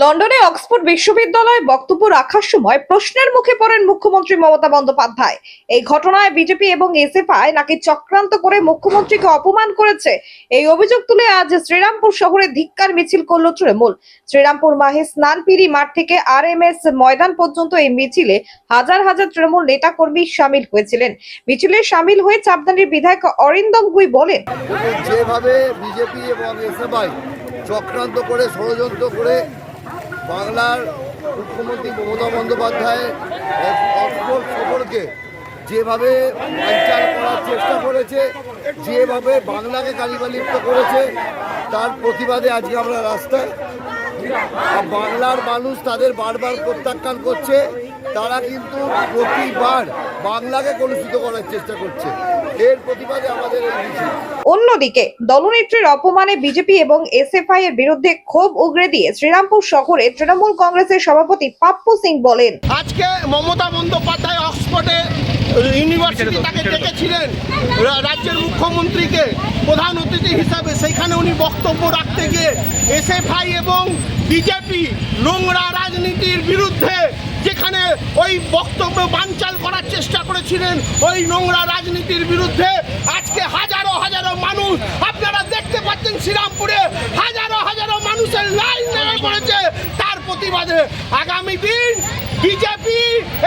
লন্ডনে অক্সফোর্ড বিশ্ববিদ্যালয়ে বক্তব্য রাখার সময় প্রশ্নের মুখে পড়েন মুখ্যমন্ত্রী মমতা বন্দ্যোপাধ্যায়। এই ঘটনায় বিজেপি এবং এসএফআই নাকি চক্রান্ত করে মুখ্যমন্ত্রীকে অপমান করেছে? এই অভিযোগ তুলে আজ শ্রীরামপুর শহরে ধিক্কার মিছিল করল তৃণমূল। শ্রীরামপুর মাহে স্নানপিরি মাঠ থেকে আর ময়দান পর্যন্ত এই মিছিলে হাজার হাজার তৃণমূল নেতা কর্মী সামিল হয়েছিলেন। মিছিলে সামিল হয়ে চাপদানির বিধায়ক অরিন্দম গুই বলেন, যেভাবে বিজেপি এবং এসএফআই চক্রান্ত করে ষড়যন্ত্র করে বাংলার মুখ্যমন্ত্রী মমতা বন্দ্যোপাধ্যায় অক্ষর সফরকে যেভাবে বানচাল করার চেষ্টা করেছে, যেভাবে বাংলাকে কালিমালিপ্ত করেছে, তার প্রতিবাদে আজকে আমরা রাস্তায়। বাংলার মানুষ তাদের বারবার প্রত্যাখ্যান করছে। তারা কিন্তু প্রতিবার বাংলাকে কলুষিত করার চেষ্টা করছে। এর প্রতিবাদে আমাদের এই মিছিল। অন্যদিকে দলনেত্রীর অপমানে বিজেপি এবং এসএফআই এর বিরুদ্ধে ক্ষোভ উগরে দিয়ে শ্রীরামপুর শহরে তৃণমূল কংগ্রেসের সভাপতি পাপ্পু সিং বলেন আজকে মমতা বন্দ্যোপাধ্যায় অক্সফোর্ডে ইউনিভার্সিটি তাকে ডেকেছিলেন। রা- রাজ্যের মুখ্যমন্ত্রীকে প্রধান অতিথি হিসাবে সেইখানে উনি বক্তব্য রাখতে গিয়ে এসএফআই এবং বিজেপি নোংরা রাজনীতির বিরুদ্ধে ওই বক্তব্য বানচাল করার চেষ্টা করেছিলেন ওই নোংরা রাজনীতির বিরুদ্ধে। আজকে হাজারো হাজারো মানুষ, আপনারা দেখতে পাচ্ছেন শ্রীরামপুরে হাজারো হাজারো মানুষের লাইন নেমে পড়েছে। তার প্রতিবাদে আগামী দিন বিজেপি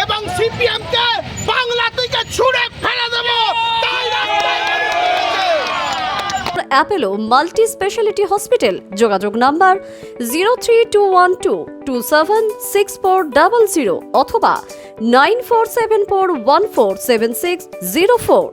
এবং সিপিএমকে অ্যাপেলো মাল্টি স্পেশালিটি হসপিটাল, যোগাযোগ number zero three two one two two seven six four double zero অথবা nine four seven four one four seven six zero four.